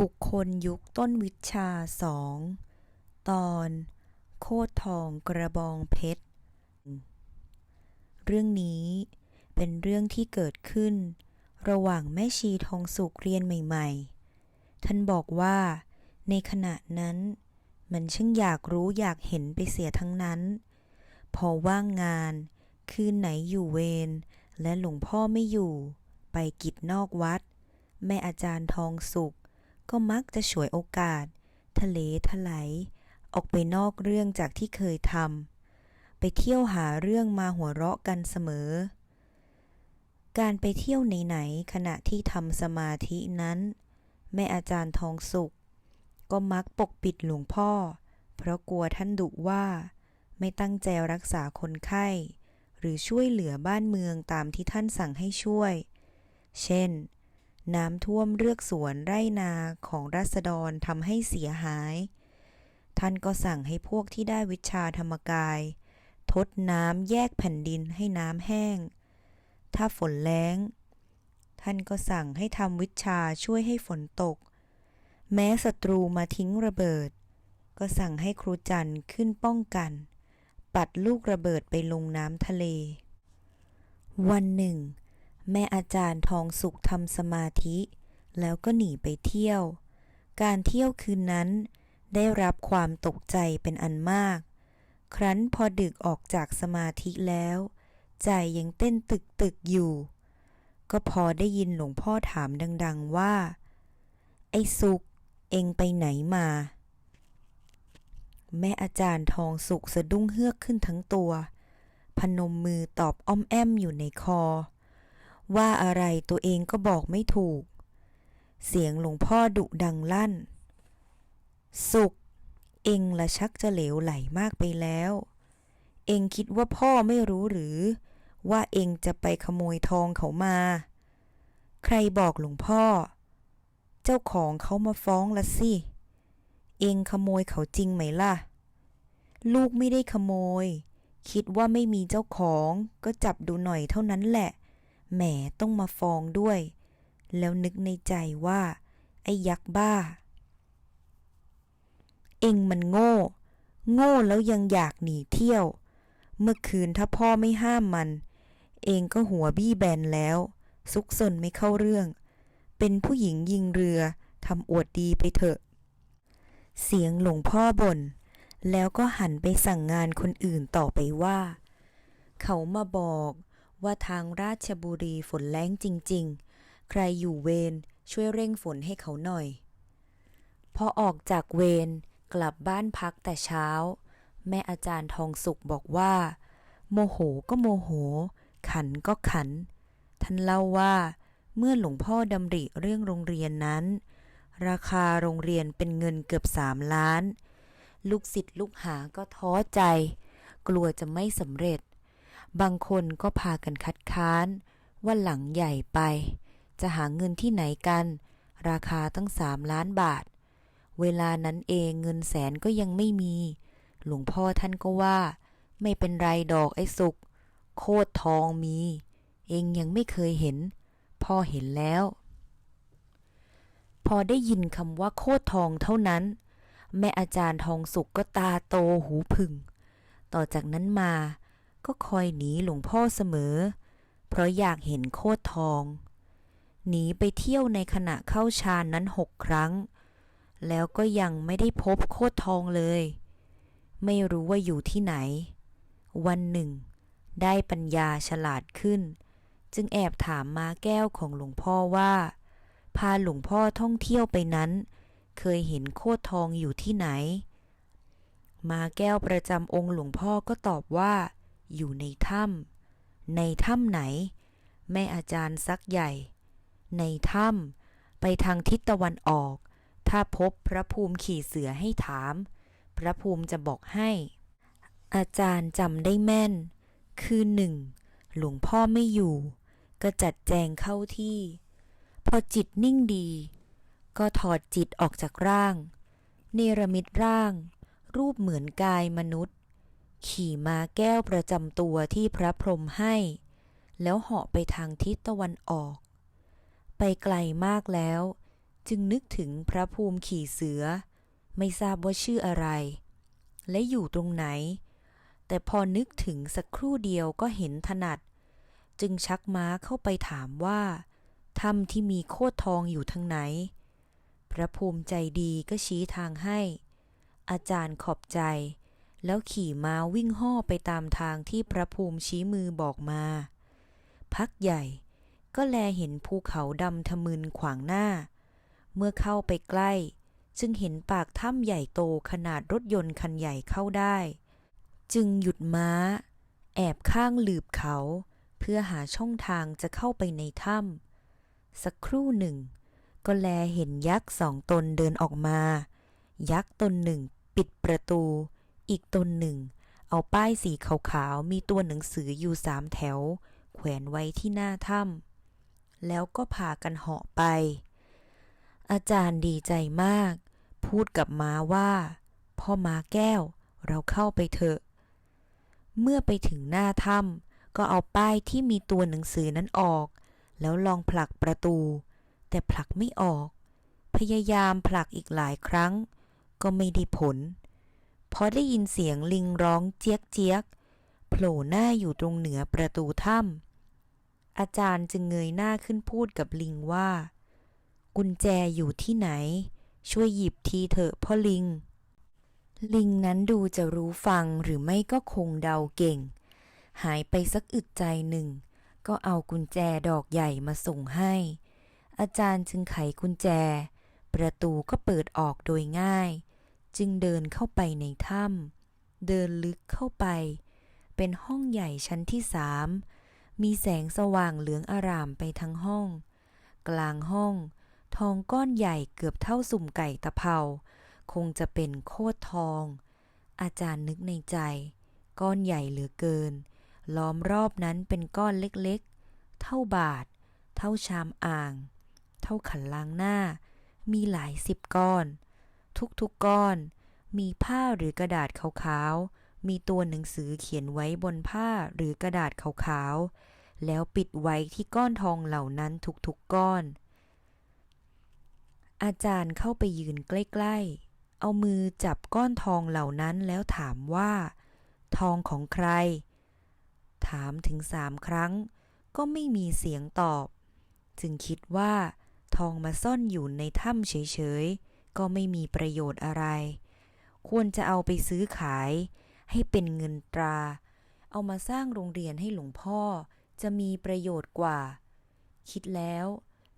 บุคคลยุคต้นวิชาสองตอน โคตรทองกระบองเพชร เรื่องนี้เป็นเรื่องที่เกิดขึ้น ระหว่างแม่ชีทองสุกเรียนใหม่ ๆ ท่านบอกว่าในขณะนั้น มันช่างอยากรู้อยากเห็นไปเสียทั้งนั้น พอว่างงานคืนไหนอยู่เวรและหลวงพ่อไม่อยู่ ไปกิจนอกวัด แม่อาจารย์ทองสุก ก็มักจะฉวยโอกาส ทะเลทลายออกไปนอกเรื่องจากที่เคยทำไปเที่ยวหาเรื่องมาหัวเราะกันเสมอ การไปเที่ยวไหนๆขณะที่ทำสมาธินั้น แม่อาจารย์ทองสุกก็มักปกปิดหลวงพ่อ เพราะกลัวท่านดุว่า ไม่ตั้งใจรักษาคนไข้ หรือช่วยเหลือบ้านเมืองตามที่ท่านสั่งให้ช่วย เช่น น้ำท่วมเรือกสวนไร่นาของรัษฎรทำให้เสียหาย ท่านก็สั่งให้พวกที่ได้วิชาธรรมกาย ทดน้ำแยกแผ่นดินให้น้ำแห้ง ถ้าฝนแล้ง ท่านก็สั่งให้ทำวิชาช่วยให้ฝนตก แม้ศัตรูมาทิ้งระเบิด ก็สั่งให้ครูจันทร์ขึ้นป้องกัน ปัดลูกระเบิดไปลงน้ำทะเล วันหนึ่ง แม่อาจารย์ทองสุขทำสมาธิ แล้วก็หนีไปเที่ยว การเที่ยวคืนนั้น ได้รับความตกใจเป็นอันมาก ครั้นพอดึกออกจากสมาธิแล้ว ใจยังเต้นตึกตึกอยู่ ก็พอได้ยินหลวงพ่อถามดัง ๆว่า ไอ้สุกเองไปไหนมา แม่อาจารย์ทองสุกสะดุ้งเฮือกขึ้นทั้งตัว พนมมือตอบอ้อมแอมอยู่ในคอ ว่าอะไรตัวเองก็บอกไม่ถูก เสียงหลวงพ่อดุดังลั่น สุกเองละชักจะเหลวไหลมากไปแล้ว เองคิดว่าพ่อไม่รู้หรือ ว่าเองจะไปขโมยทองเขามา ใครบอกหลวงพ่อ เจ้าของเขามาฟ้องละสิ เองขโมยเขาจริงไหมล่ะ ลูกไม่ได้ขโมย คิดว่าไม่มีเจ้าของก็จับดูหน่อยเท่านั้นแหละ แหมต้องมาฟ้องด้วย แล้วนึกในใจว่า ไอ้ยักษ์บ้า เองมันโง่ โง่แล้วยังอยากหนีเที่ยว เมื่อคืนถ้าพ่อไม่ห้ามมัน เองก็หัวบี้แบนแล้ว ซุกซนไม่เข้าเรื่อง เป็นผู้หญิงยิงเรือทำอวดดีไปเถอะ เสียงหลวงพ่อบ่น แล้วก็หันไปสั่งงานคนอื่นต่อไปว่า เขามาบอก ว่าทางราชบุรีฝนแล้งจริง ๆ ใครอยู่เวรช่วยเร่งฝนให้เขาหน่อย พอออกจากเวรกลับบ้านพักแต่เช้า แม่อาจารย์ทองสุขบอกว่า โมโหก็โมโห ขันก็ขัน ท่านเล่าว่า เมื่อหลวงพ่อดำริเรื่องโรงเรียนนั้น ราคาโรงเรียนเป็นเงินเกือบสามล้าน ลูกศิษย์ลูกหาก็ท้อใจ กลัวจะไม่สำเร็จ บางคนก็พากันคัดค้าน ว่าหลังใหญ่ไป จะหาเงินที่ไหนกัน ราคาตั้งสามล้านบาท เวลานั้นเองเงินแสนก็ยังไม่มี หลวงพ่อท่านก็ว่า ไม่เป็นไรดอกไอ้สุก โคตรทองมี เองยังไม่เคยเห็น พ่อเห็นแล้ว พอได้ยินคำว่าโคตรทองเท่านั้น แม่อาจารย์ทองสุกก็ตาโตหูผึ่ง ต่อจากนั้นมา ก็คอยหนีหลวงพ่อเสมอ เพราะอยากเห็นโคตรทอง หนีไปเที่ยวในขณะเข้าฌานนั้นหกครั้ง แล้วก็ยังไม่ได้พบโคตรทองเลย ไม่รู้ว่าอยู่ที่ไหน วันหนึ่ง ได้ปัญญาฉลาดขึ้น จึงแอบถามมาแก้วของหลวงพ่อว่า พาหลวงพ่อท่องเที่ยวไปนั้น เคยเห็นโคตรทองอยู่ที่ไหนมาแก้วประจำองค์หลวงพ่อก็ตอบว่า อยู่ในถ้ำในถ้ำไหน แม่อาจารย์ซักใหญ่ ในถ้ำไปทางทิศตะวันออก ถ้าพบพระภูมิขี่เสือให้ถาม พระภูมิจะบอกให้ อาจารย์จำได้แม่น คือหนึ่งหลวงพ่อไม่อยู่ ก็จัดแจงเข้าที่ พอจิตนิ่งดี ก็ถอดจิตออกจากร่าง เนรมิตร่าง รูปเหมือนกายมนุษย์ ขี่ม้าแก้วประจำตัวที่พระพรหมให้ แล้วเหาะไปทางทิศตะวันออก ไปไกลมากแล้ว จึงนึกถึงพระภูมิขี่เสือ ไม่ทราบว่าชื่ออะไร และอยู่ตรงไหน แต่พอนึกถึงสักครู่เดียวก็เห็นถนัด จึงชักม้าเข้าไปถามว่าถ้ำที่มีโคดทองอยู่ทางไหน พระภูมิใจดีก็ชี้ทางให้ อาจารย์ขอบใจ แล้วขี่ม้าวิ่งห่อไปตามทางที่พระภูมิชี้มือบอกมา พักใหญ่ก็แลเห็นภูเขาดำทะมึนขวางหน้า เมื่อเข้าไปใกล้ จึงเห็นปากถ้ำใหญ่โตขนาดรถยนต์คันใหญ่เข้าได้ จึงหยุดม้า แอบข้างหลืบเขา เพื่อหาช่องทางจะเข้าไปในถ้ำสักครู่หนึ่ง ก็แลเห็นยักษ์สองตนเดินออกมา ยักษ์ตนหนึ่งปิดประตู อีกตนหนึ่ง เอาป้ายสีขาวๆ มีตัวหนังสืออยู่สามแถว แขวนไว้ที่หน้าถ้ำแล้วก็พากันเหาะไป อาจารย์ดีใจมาก พูดกับม้าว่า พ่อม้าแก้ว เราเข้าไปเถอะ เมื่อไปถึงหน้าถ้ำก็เอาป้ายที่มีตัวหนังสือนั้นออก แล้วลองผลักประตู แต่ผลักไม่ออก พยายามผลักอีกหลายครั้ง ก็ไม่ได้ผล พอได้ยินเสียงลิงร้องเจี๊ยกเจี๊ยกโผล่หน้าอยู่ตรงเหนือประตูถ้ำอาจารย์จึงเงยหน้าขึ้นพูดกับลิงว่า กุญแจอยู่ที่ไหน ช่วยหยิบทีเถอะพ่อลิง ลิงนั้นดูจะรู้ฟังหรือไม่ก็คงเดาเก่ง หายไปสักอึดใจหนึ่ง ก็เอากุญแจดอกใหญ่มาส่งให้ อาจารย์จึงไขกุญแจ ประตูก็เปิดออกโดยง่าย จึงเดินเข้าไปในถ้ำเดินลึกเข้าไป เป็นห้องใหญ่ชั้นที่สามมีแสงสว่างเหลืองอารามไปทั้งห้อง กลางห้อง ทองก้อนใหญ่เกือบเท่าสุ่มไก่ตะเภา คงจะเป็นโคตรทอง อาจารย์นึกในใจ ก้อนใหญ่เหลือเกิน ล้อมรอบนั้นเป็นก้อนเล็กๆ เท่าบาท เท่าชามอ่าง เท่าขันล้างหน้า มีหลายสิบก้อน ทุกๆก้อน มีผ้าหรือกระดาษขาวๆ มีตัวหนังสือเขียนไว้บนผ้าหรือกระดาษขาวๆ แล้วปิดไว้ที่ก้อนทองเหล่านั้นทุกๆก้อน อาจารย์เข้าไปยืนใกล้ๆ เอามือจับก้อนทองเหล่านั้นแล้วถามว่า ทองของใคร ถามถึงสามครั้ง ก็ไม่มีเสียงตอบ จึงคิดว่า ทองมาซ่อนอยู่ในถ้ำเฉยๆ ก็ไม่มีประโยชน์อะไร ควรจะเอาไปซื้อขายให้เป็นเงินตรา เอามาสร้างโรงเรียนให้หลวงพ่อจะมีประโยชน์กว่า คิดแล้ว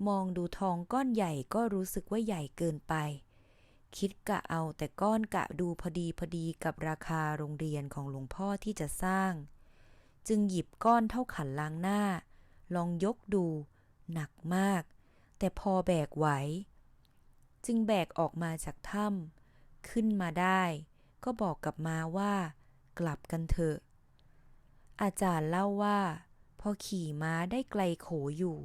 มองดูทองก้อนใหญ่ก็รู้สึกว่าใหญ่เกินไป คิดกะเอาแต่ก้อนกะดูพอดีพอดีกับราคาโรงเรียนของหลวงพ่อที่จะสร้าง จึงหยิบก้อนเท่าขันล้างหน้า ลองยกดู หนักมาก แต่พอแบกไหว จึงแบกออกมาจากถ้ำขึ้นมาได้ ก็บอกกับมาว่า กลับกันเถอะ อาจารย์เล่าว่า พอขี่ม้าได้ไกลโขอยู่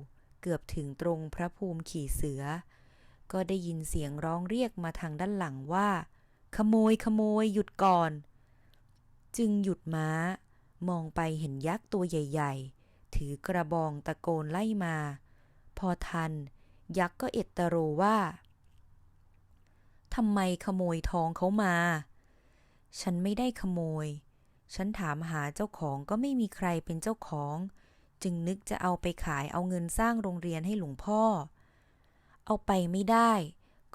เกือบถึงตรงพระภูมิขี่เสือ ก็ได้ยินเสียงร้องเรียกมาทางด้านหลังว่า ขโมยขโมยหยุดก่อน จึงหยุดม้า มองไปเห็นยักษ์ตัวใหญ่ ๆ ถือกระบองตะโกนไล่มา พอทันยักษ์ก็เอดตะโรว่า ทำไมขโมยทองเขามา ฉันไม่ได้ขโมย ฉันถามหาเจ้าของก็ไม่มีใครเป็นเจ้าของ จึงนึกจะเอาไปขายเอาเงินสร้างโรงเรียนให้หลวงพ่อ เอาไปไม่ได้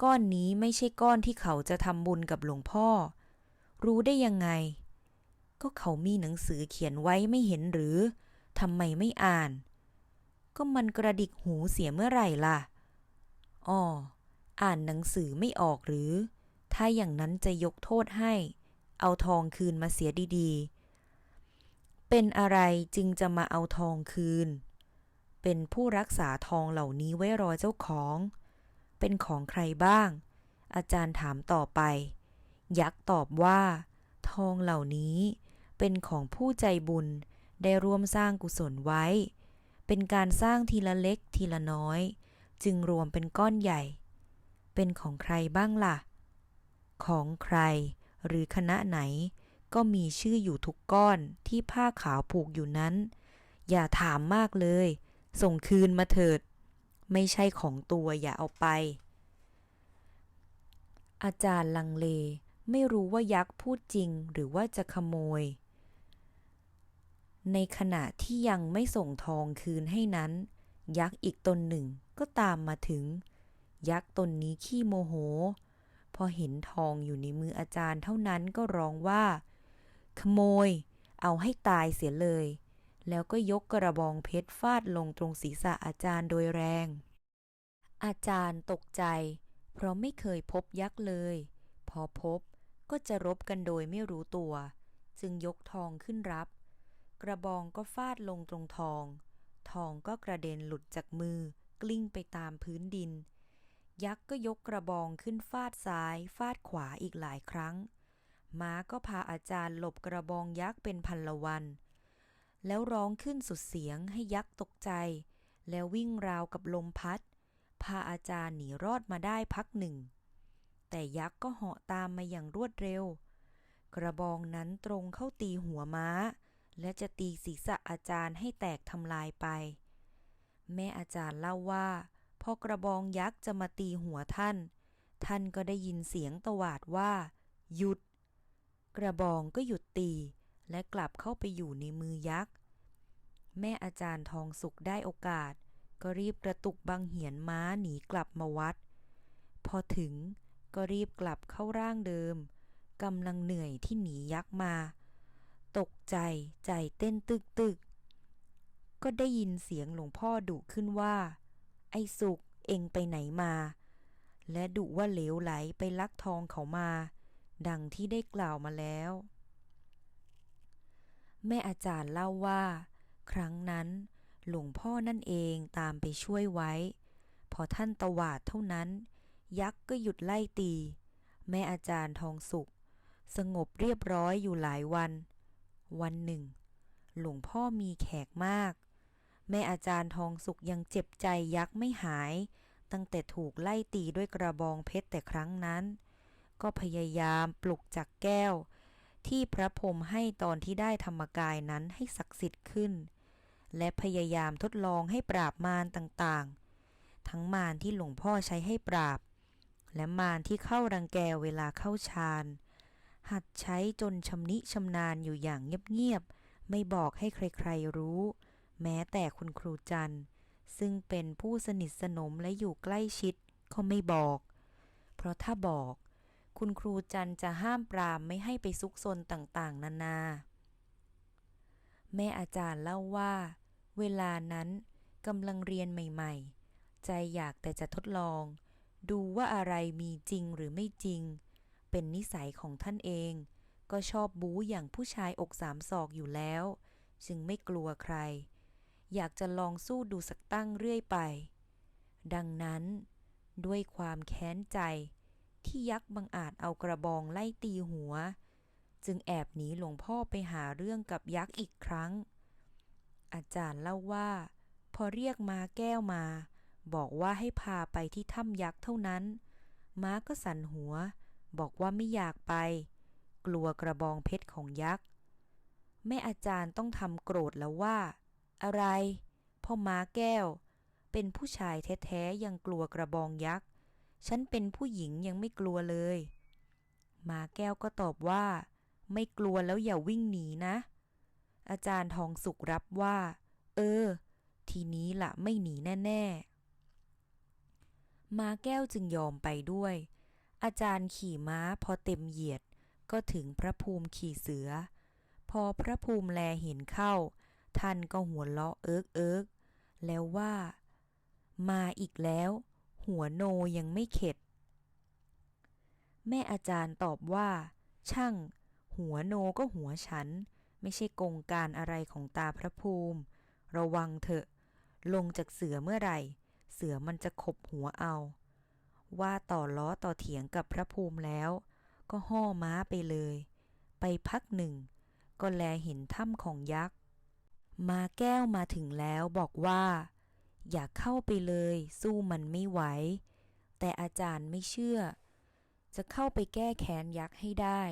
ก้อนนี้ไม่ใช่ก้อนที่เขาจะทำบุญกับหลวงพ่อ รู้ได้ยังไง ก็เขามีหนังสือเขียนไว้ไม่เห็นหรือทำไมไม่อ่าน ก็มันกระดิกหูเสียเมื่อไหร่ล่ะอ้อ อ่านหนังสือไม่ออกหรือ ถ้าอย่างนั้นจะยกโทษให้ เอาทองคืนมาเสียดีๆ เป็นอะไรจึงจะมาเอาทองคืน เป็นผู้รักษาทองเหล่านี้ไว้รอเจ้าของ เป็นของใครบ้าง อาจารย์ถามต่อไป ยักษ์ตอบว่า ทองเหล่านี้เป็นของผู้ใจบุญได้ร่วมสร้างกุศลไว้ เป็นการสร้างทีละเล็กทีละน้อย จึงรวมเป็นก้อนใหญ่ เป็นของใครบ้างล่ะ ของใคร หรือคณะไหน ก็มีชื่ออยู่ทุกก้อนที่ผ้าขาวผูกอยู่นั้น อย่าถามมากเลย ส่งคืนมาเถิด ไม่ใช่ของตัวอย่าเอาไป อาจารย์ลังเลไม่รู้ว่ายักษ์พูดจริงหรือว่าจะขโมย ในขณะที่ยังไม่ส่งทองคืนให้นั้น ยักษ์อีกตนหนึ่งก็ตามมาถึง ยักษ์ตนนี้ขี้โมโห พอเห็นทองอยู่ในมืออาจารย์เท่านั้นก็ร้องว่า ขโมย เอาให้ตายเสียเลย แล้วก็ยกกระบองเพชรฟาดลงตรงศีรษะอาจารย์โดยแรง อาจารย์ตกใจ เพราะไม่เคยพบยักษ์เลย พอพบก็จะรบกันโดยไม่รู้ตัว จึงยกทองขึ้นรับ กระบองก็ฟาดลงตรงทอง ทองก็กระเด็นหลุดจากมือกลิ้งไปตามพื้นดิน ยักษ์ก็ยกกระบองขึ้นฟาดซ้าย ฟาดขวาอีกหลายครั้ง ม้าก็พาอาจารย์หลบกระบองยักษ์เป็นพันละวัน แล้วร้องขึ้นสุดเสียงให้ยักษ์ตกใจ แล้ววิ่งราวกับลมพัด พาอาจารย์หนีรอดมาได้พักหนึ่ง แต่ยักษ์ก็เหาะตามมาอย่างรวดเร็ว กระบองนั้นตรงเข้าตีหัวม้า และจะตีศีรษะอาจารย์ให้แตกทำลายไป แม่อาจารย์เล่าว่า พอกระบองยักษ์จะมาตีหัวท่าน ท่านก็ได้ยินเสียงตวาดว่า หยุด กระบองก็หยุดตี และกลับเข้าไปอยู่ในมือยักษ์ แม่อาจารย์ทองสุขได้โอกาส ก็รีบกระตุกบังเหียนม้าหนีกลับมาวัด พอถึงก็รีบกลับเข้าร่างเดิมกำลังเหนื่อยที่หนียักษ์มา ตกใจใจเต้นตึกตึกก็ได้ยินเสียงหลวงพ่อดุขึ้นว่า ไอ้สุกเองไปไหนมา และดุว่าเหลวไหลไปลักทองเขามา ดังที่ได้กล่าวมาแล้ว แม่อาจารย์เล่าว่า ครั้งนั้น หลวงพ่อนั่นเองตามไปช่วยไว้ พอท่านตวาดเท่านั้น ยักษ์ก็หยุดไล่ตี แม่อาจารย์ทองสุขสงบเรียบร้อยอยู่หลายวัน วันหนึ่ง หลวงพ่อมีแขกมาก แม่อาจารย์ทองสุขยังเจ็บใจยักษ์ไม่หาย ตั้งแต่ถูกไล่ตีด้วยกระบองเพชรแต่ครั้งนั้น ก็พยายามปลุกจากแก้ว ที่พระพรหมให้ตอนที่ได้ธรรมกายนั้นให้ศักดิ์สิทธิ์ขึ้น และพยายามทดลองให้ปราบมารต่างๆ ทั้งมารที่หลวงพ่อใช้ให้ปราบ และมารที่เข้ารังแกเวลาเข้าฌานหัดใช้จนชำนิชำนาญอยู่อย่างเงียบๆไม่บอกให้ใครๆรู้ แม้แต่คุณครูจันซึ่งเป็นผู้สนิทสนมและอยู่ใกล้ชิดก็ไม่บอก เพราะถ้าบอก คุณครูจันจะห้ามปรามไม่ให้ไปซุกซนต่างๆ นานา แม่อาจารย์เล่าว่า เวลานั้นกำลังเรียนใหม่ๆ ใจอยากแต่จะทดลอง ดูว่าอะไรมีจริงหรือไม่จริง เป็นนิสัยของท่านเอง ก็ชอบบู๊อย่างผู้ชายอกสามศอกอยู่แล้ว จึงไม่กลัวใคร อยากจะลองสู้ดูสักตั้งเรื่อยไป ดังนั้น ด้วยความแค้นใจ ที่ยักษ์บังอาจเอากระบองไล่ตีหัว จึงแอบหนีหลวงพ่อไปหาเรื่องกับยักษ์อีกครั้ง อาจารย์เล่าว่า พอเรียกมาแก้วมา บอกว่าให้พาไปที่ถ้ำยักษ์เท่านั้น ม้าก็สั่นหัว บอกว่าไม่อยากไป กลัวกระบองเพชรของยักษ์แม่อาจารย์ต้องทำโกรธแล้วว่า อะไร พ่อม้าแก้ว เป็นผู้ชายแท้ๆยังกลัวกระบองยักษ์ ฉันเป็นผู้หญิงยังไม่กลัวเลย มาแก้วก็ตอบว่า ไม่กลัวแล้วอย่าวิ่งหนีนะ อาจารย์ทองสุขรับว่า เออ ทีนี้ละไม่หนีแน่ๆ มาแก้วจึงยอมไปด้วย อาจารย์ขี่ม้าพอเต็มเหยียดก็ถึงพระภูมิขี่เสือ พอพระภูมิแลเห็นเข้า ท่านก็หัวเราะเอิกเอิกแล้วว่า มาอีกแล้ว หัวโนยังไม่เข็ด แม่อาจารย์ตอบว่า ช่าง หัวโนก็หัวฉัน ไม่ใช่กงการอะไรของตาพระภูมิ ระวังเถอะ ลงจากเสือเมื่อไหร่ เสือมันจะขบหัวเอา ว่าต่อล้อต่อเถียงกับพระภูมิแล้ว ก็ห่อม้าไปเลย ไปพักหนึ่ง ก็แลเห็นถ้ำของยักษ์ มาแก้วมาถึงแล้วบอกว่า อย่าเข้าไปเลยสู้มันไม่ไหว แต่อาจารย์ไม่เชื่อ จะเข้าไปแก้แค้นยักษ์ให้ได้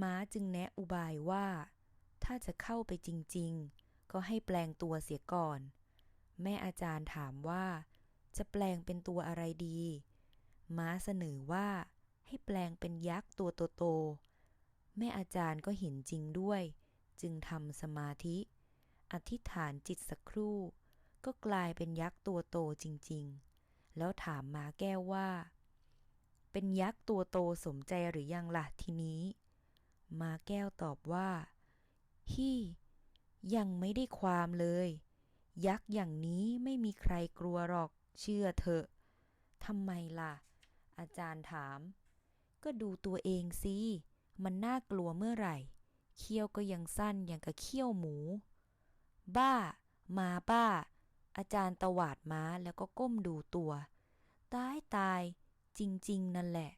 ม้าจึงแนะอุบายว่า ถ้าจะเข้าไปจริง ๆ ก็ให้แปลงตัวเสียก่อน แม่อาจารย์ถามว่า จะแปลงเป็นตัวอะไรดี ม้าเสนอว่า ให้แปลงเป็นยักษ์ตัวโตๆแม่อาจารย์ก็เห็นจริงด้วย จึงทำสมาธิ อธิษฐานจิตสักครู่ ก็กลายเป็นยักษ์ตัวโตจริง ๆ แล้วถามมาแก้วว่า เป็นยักษ์ตัวโตสมใจหรือยังล่ะทีนี้ มาแก้วตอบว่า ฮี่ ยังไม่ได้ความเลย ยักษ์อย่างนี้ไม่มีใครกลัวหรอก เชื่อเถอะทำไมล่ะ อาจารย์ถาม ก็ดูตัวเองสิ มันน่ากลัวเมื่อไหร่ เขี้ยวก็ยังสั้นอย่างกับเขี้ยวหมู บ้า มาบ้า อาจารย์ตวาดม้าแล้วก็ก้มดูตัว ตายตาย จริง ๆ นั่นแหละ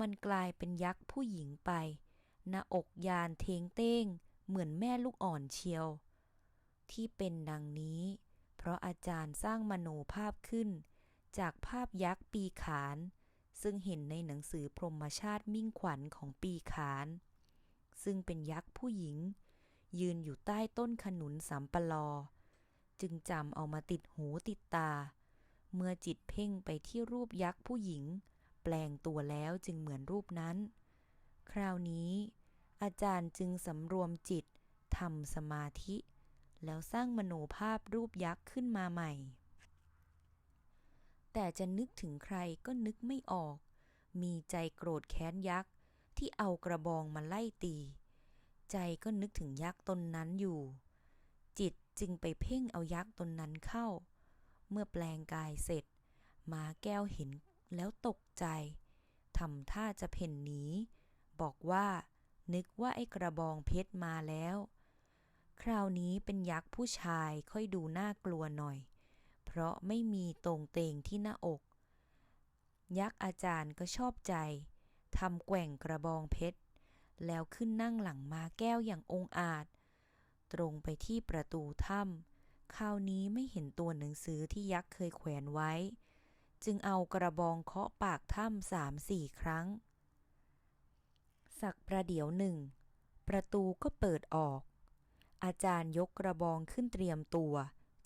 มันกลายเป็นยักษ์ผู้หญิงไป หน้าอกยานเทงเต้ง เหมือนแม่ลูกอ่อนเชียว ที่เป็นดังนี้ เพราะอาจารย์สร้างมโนภาพขึ้น จากภาพยักษ์ปีขาน ซึ่งเห็นในหนังสือพรหมชาติมิ่งขวัญของปีขาน ซึ่งเป็นยักษ์ผู้หญิง ยืนอยู่ใต้ต้นขนุนสามปลอ จึงจำเอามาติดหูติดตา เมื่อจิตเพ่งไปที่รูปยักษ์ผู้หญิง แปลงตัวแล้วจึงเหมือนรูปนั้น คราวนี้ อาจารย์จึงสำรวมจิตทำสมาธิ แล้วสร้างมโนภาพรูปยักษ์ขึ้นมาใหม่ แต่จะนึกถึงใครก็นึกไม่ออก มีใจโกรธแค้นยักษ์ที่เอากระบองมาไล่ตี ใจก็นึกถึงยักษ์ตนนั้นอยู่ จิตจึงไปเพ่งเอายักษ์ตนนั้นเข้า เมื่อแปลงกายเสร็จมาแก้วเห็นแล้วตกใจทำท่าจะเพ่นหนีบอกว่า นึกว่าไอ้กระบองเพชรมาแล้ว คราวนี้เป็นยักษ์ผู้ชายค่อยดูน่ากลัวหน่อย เพราะไม่มีตรงเตงที่หน้าอก ยักษ์อาจารย์ก็ชอบใจทำแกว่งกระบองเพชร แล้วขึ้นนั่งหลังมาแก้วอย่างองอาจ ตรงไปที่ประตูถ้ำคราวนี้ไม่เห็นตัวหนังสือที่ยักษ์เคยแขวนไว้ จึงเอากระบองเคาะปากถ้ำสามสี่ครั้ง สักประเดี๋ยวหนึ่ง ประตูก็เปิดออก อาจารย์ยกกระบองขึ้นเตรียมตัว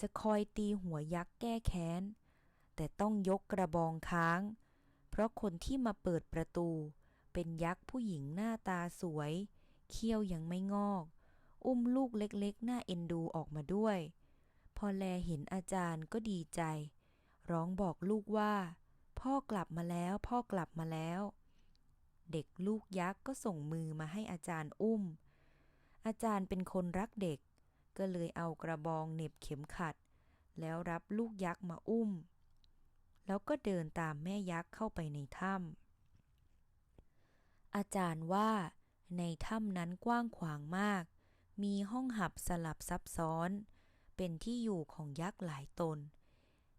จะคอยตีหัวยักษ์แก้แค้น แต่ต้องยกกระบองค้าง เพราะคนที่มาเปิดประตู เป็นยักษ์ผู้หญิงหน้าตาสวย เขี้ยวยังไม่งอก อุ้มลูกเล็กๆ หน้าเอ็นดูออกมาด้วย พอแลเห็นอาจารย์ก็ดีใจ ร้องบอกลูกว่า พ่อกลับมาแล้ว พ่อกลับมาแล้ว เด็กลูกยักษ์ก็ส่งมือมาให้อาจารย์อุ้ม อาจารย์เป็นคนรักเด็ก ก็เลยเอากระบองเหน็บเข็มขัด แล้วรับลูกยักษ์มาอุ้ม แล้วก็เดินตามแม่ยักษ์เข้าไปในถ้ำ อาจารย์ว่า ในถ้ำนั้นกว้างขวางมาก มีห้องหับสลับซับซ้อน เป็นที่อยู่ของยักษ์หลายตน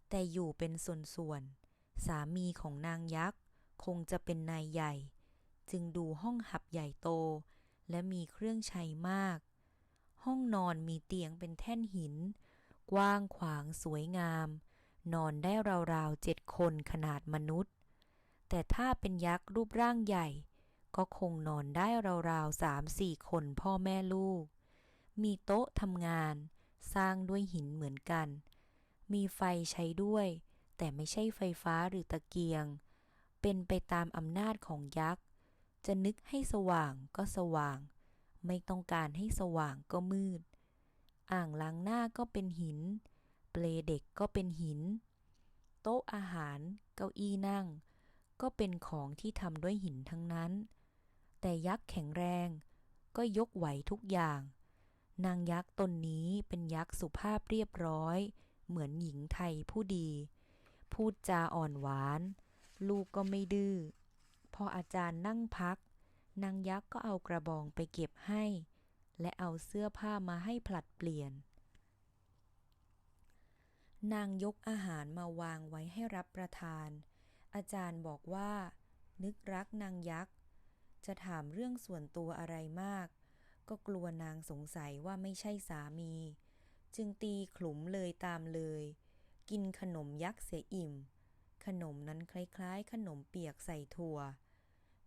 แต่อยู่เป็นส่วนๆ สามีของนางยักษ์คงจะเป็นนายใหญ่ จึงดูห้องหับใหญ่โต และมีเครื่องใช้มาก ห้องนอนมีเตียงเป็นแท่นหิน กว้างขวางสวยงาม นอนได้ราวๆเจ็ดคนขนาดมนุษย์ แต่ถ้าเป็นยักษ์รูปร่างใหญ่ ก็คงนอนได้ราวๆสามสี่คนพ่อแม่ลูก มีโต๊ะทำงาน สร้างด้วยหินเหมือนกัน มีไฟใช้ด้วย แต่ไม่ใช่ไฟฟ้าหรือตะเกียง เป็นไปตามอำนาจของยักษ์ จะนึกให้สว่างก็สว่าง ไม่ต้องการให้สว่างก็มืด อ่างล้างหน้าก็เป็นหิน เปลเด็กก็เป็นหิน โต๊ะอาหาร เก้าอี้นั่ง ก็เป็นของที่ทำด้วยหินทั้งนั้น แต่ยักษ์แข็งแรง ก็ยกไหวทุกอย่าง นางยักษ์ตนนี้เป็นยักษ์สุภาพเรียบร้อย เหมือนหญิงไทยผู้ดี พูดจาอ่อนหวาน ลูกก็ไม่ดื้อ พออาจารย์นั่งพัก นางยักษ์ก็เอากระบองไปเก็บให้ และเอาเสื้อผ้ามาให้ผลัดเปลี่ยนนางยกอาหารมาวางไว้ให้รับประทาน อาจารย์บอกว่า นึกรักนางยักษ์ จะถามเรื่องส่วนตัวอะไรมาก ก็กลัวนางสงสัยว่าไม่ใช่สามี จึงตีขลุมเลยตามเลย กินขนมยักษ์เสียอิ่ม ขนมนั้นคล้ายๆ ขนมเปียกใส่ถั่ว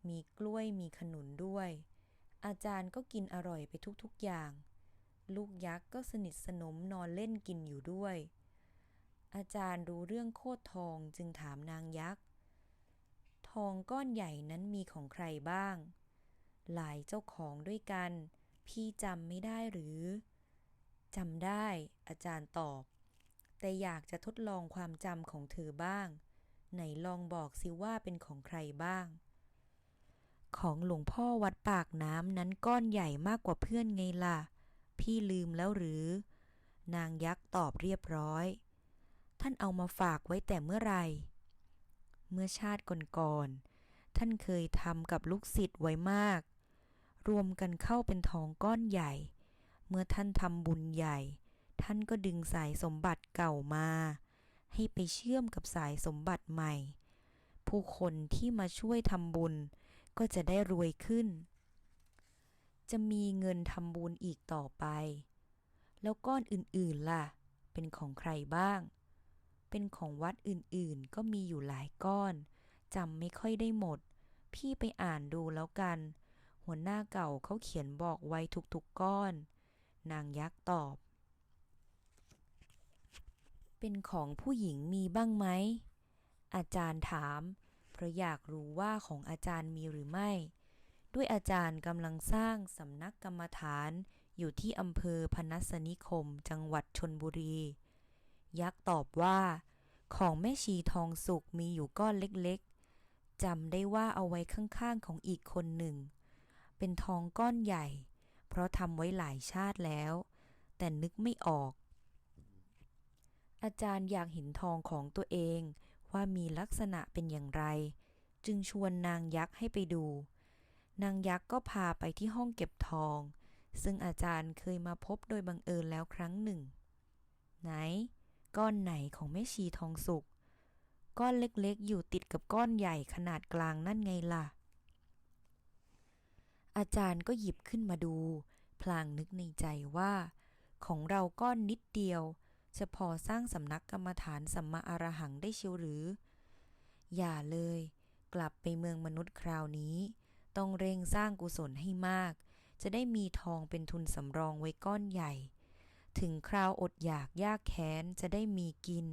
มีกล้วยมีขนุนด้วย อาจารย์ก็กินอร่อยไปทุกๆอย่าง ลูกยักษ์ก็สนิทสนมนอนเล่นกินอยู่ด้วย อาจารย์รู้เรื่องโคตรทองจึงถามนางยักษ์ องก้อนใหญ่นั้นมีของใครบ้าง หลายเจ้าของด้วยกัน พี่จำไม่ได้หรือจำได้อาจารย์ตอบ แต่อยากจะทดลองความจำของเธอบ้าง ไหนลองบอกสิว่าเป็นของใครบ้าง ของหลวงพ่อวัดปากน้ำนั้นก้อนใหญ่มากกว่าเพื่อนไงล่ะ พี่ลืมแล้วหรือ นางยักษ์ตอบเรียบร้อย ท่านเอามาฝากไว้แต่เมื่อไหร่ เมื่อชาติก่อนๆท่านเคยทำกับลูกศิษย์ไว้มาก รวมกันเข้าเป็นทองก้อนใหญ่ เมื่อท่านทำบุญใหญ่ ท่านก็ดึงสายสมบัติเก่ามา ให้ไปเชื่อมกับสายสมบัติใหม่ ผู้คนที่มาช่วยทำบุญก็จะได้รวยขึ้น จะมีเงินทำบุญอีกต่อไป แล้วก้อนอื่นๆล่ะ เป็นของใครบ้าง เป็นของวัดอื่นๆ ก็มีอยู่หลายก้อนจำไม่ค่อยได้หมด พี่ไปอ่านดูแล้วกัน หัวหน้าเก่าเขาเขียนบอกไว้ทุกๆก้อน นางยักษ์ตอบ เป็นของผู้หญิงมีบ้างไหม อาจารย์ถามเพราะอยากรู้ว่าของอาจารย์มีหรือไม่ ด้วยอาจารย์กำลังสร้างสำนักกรรมฐานอยู่ที่อำเภอพนัสนิคม จังหวัดชนบุรี ยักษ์ตอบว่า ของแม่ชีทองสุกมีอยู่ก้อนเล็กๆจำได้ว่าเอาไว้ข้างๆของอีกคนหนึ่ง เป็นทองก้อนใหญ่ เพราะทำไว้หลายชาติแล้ว แต่นึกไม่ออก อาจารย์อยากเห็นทองของตัวเองว่ามีลักษณะเป็นอย่างไร จึงชวนนางยักษ์ให้ไปดู นางยักษ์ก็พาไปที่ห้องเก็บทอง ซึ่งอาจารย์เคยมาพบโดยบังเอิญแล้วครั้งหนึ่ง ไหน ก้อนไหนของแม่ชีทองสุก ก้อนเล็กๆ อยู่ติดกับก้อนใหญ่ขนาดกลางนั่นไงล่ะ อาจารย์ก็หยิบขึ้นมาดู พลางนึกในใจว่า ของเราก้อนนิดเดียว จะพอสร้างสำนักกรรมฐานสัมมาอรหังได้เชียวหรือ อย่าเลย กลับไปเมืองมนุษย์คราวนี้ ต้องเร่งสร้างกุศลให้มาก จะได้มีทองเป็นทุนสำรองไว้ก้อนใหญ่ ถึงคราวอดอยากยากแค้นจะได้มีกิน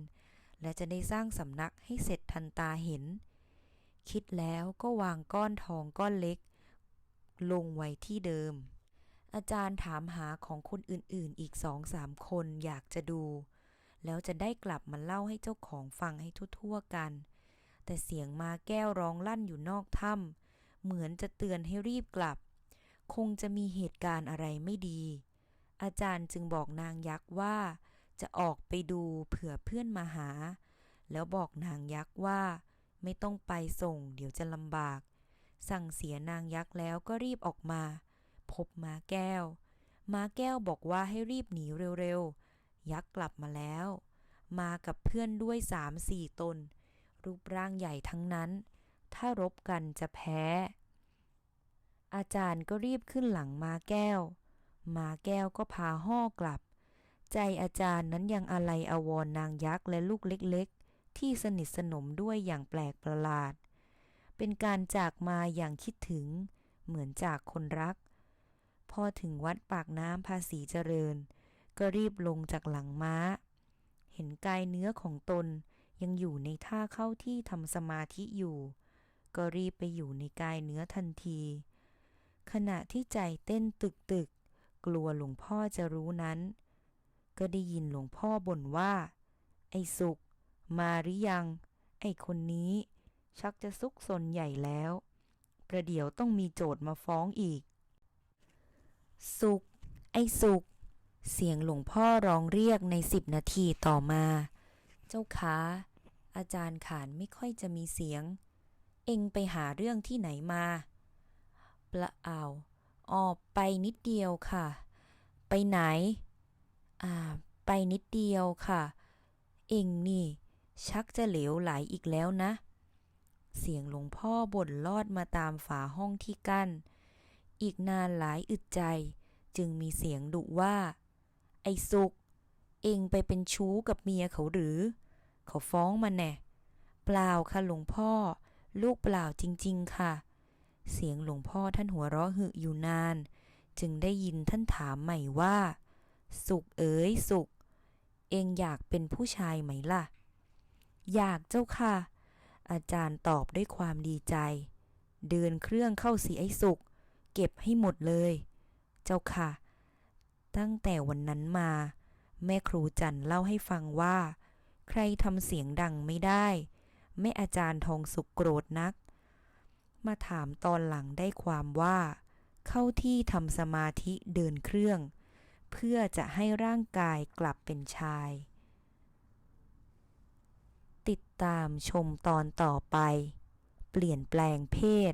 และจะได้สร้างสำนักให้เสร็จทันตาเห็น คิดแล้วก็วางก้อนทองก้อนเล็ก ลงไว้ที่เดิม อาจารย์ถามหาของคนอื่นๆ อีกสองสามคนอยากจะดู แล้วจะได้กลับมาเล่าให้เจ้าของฟังให้ทั่วๆกัน แต่เสียงมาแก้วร้องลั่นอยู่นอกถ้ำเหมือนจะเตือนให้รีบกลับ คงจะมีเหตุการณ์อะไรไม่ดี อาจารย์จึงบอกนางยักษ์ว่า จะออกไปดูเผื่อเพื่อนมาหา แล้วบอกนางยักษ์ว่า ไม่ต้องไปส่งเดี๋ยวจะลำบาก สั่งเสียนางยักษ์แล้วก็รีบออกมา พบม้าแก้ว ม้าแก้วบอกว่าให้รีบหนีเร็วๆ ยักษ์กลับมาแล้ว มากับเพื่อนด้วยสามสี่ตน รูปร่างใหญ่ทั้งนั้น ถ้ารบกันจะแพ้ อาจารย์ก็รีบขึ้นหลังม้าแก้ว มาแก้วก็พาห่อกลับ ใจอาจารย์นั้นยังอะไรอวรนางยักษ์และลูกเล็กๆ ที่สนิทสนมด้วยอย่างแปลกประหลาด เป็นการจากมาอย่างคิดถึง เหมือนจากคนรัก พอถึงวัดปากน้ำภาษีเจริญ ก็รีบลงจากหลังม้า เห็นกายเนื้อของตนยังอยู่ในท่าเข้าที่ทำสมาธิอยู่ ก็รีบไปอยู่ในกายเนื้อทันที ขณะที่ใจเต้นตึกตึก กลัวหลวงพ่อจะรู้นั้น ก็ได้ยินหลวงพ่อบ่นว่า ไอ้สุกมาหรือยัง ไอ้คนนี้ ชักจะซุกซนใหญ่แล้ว ประเดี๋ยวต้องมีโจทย์มาฟ้องอีก สุก ไอ้สุก เสียงหลวงพ่อร้องเรียกในสิบนาทีต่อมา เจ้าขาอาจารย์ขานไม่ค่อยจะมีเสียง เอ็งไปหาเรื่องที่ไหนมา ปล่าเอา ออกไปนิดเดียวค่ะ ไปไหน อ่า ไปนิดเดียวค่ะ เองนี่ ชักจะเหลวไหลอีกแล้วนะ เสียงหลวงพ่อบ่นลอดมาตามฝาห้องที่กั้น อีกนานหลายอึดใจ จึงมีเสียงดุว่า ไอ้สุก เองไปเป็นชู้กับเมียเขาหรือ เขาฟ้องมาแน่ เปล่าค่ะหลวงพ่อ ลูกเปล่าจริง ๆ ค่ะ เสียงหลวงพ่อท่านหัวเราะหึอยู่นาน จึงได้ยินท่านถามใหม่ว่า สุกเอ๋ยสุกเองอยากเป็นผู้ชายไหมล่ะ อยากเจ้าค่ะ อาจารย์ตอบด้วยความดีใจ เดินเครื่องเข้าสีไอ้สุกเก็บให้หมดเลย เจ้าค่ะ ตั้งแต่วันนั้นมา แม่ครูจันเล่าให้ฟังว่า ใครทำเสียงดังไม่ได้แม่อาจารย์ทองสุกโกรธนัก มาถามตอนหลังได้ความว่า เข้าที่ทำสมาธิเดินเครื่อง เพื่อจะให้ร่างกายกลับเป็นชาย ติดตามชมตอนต่อไป เปลี่ยนแปลงเพศ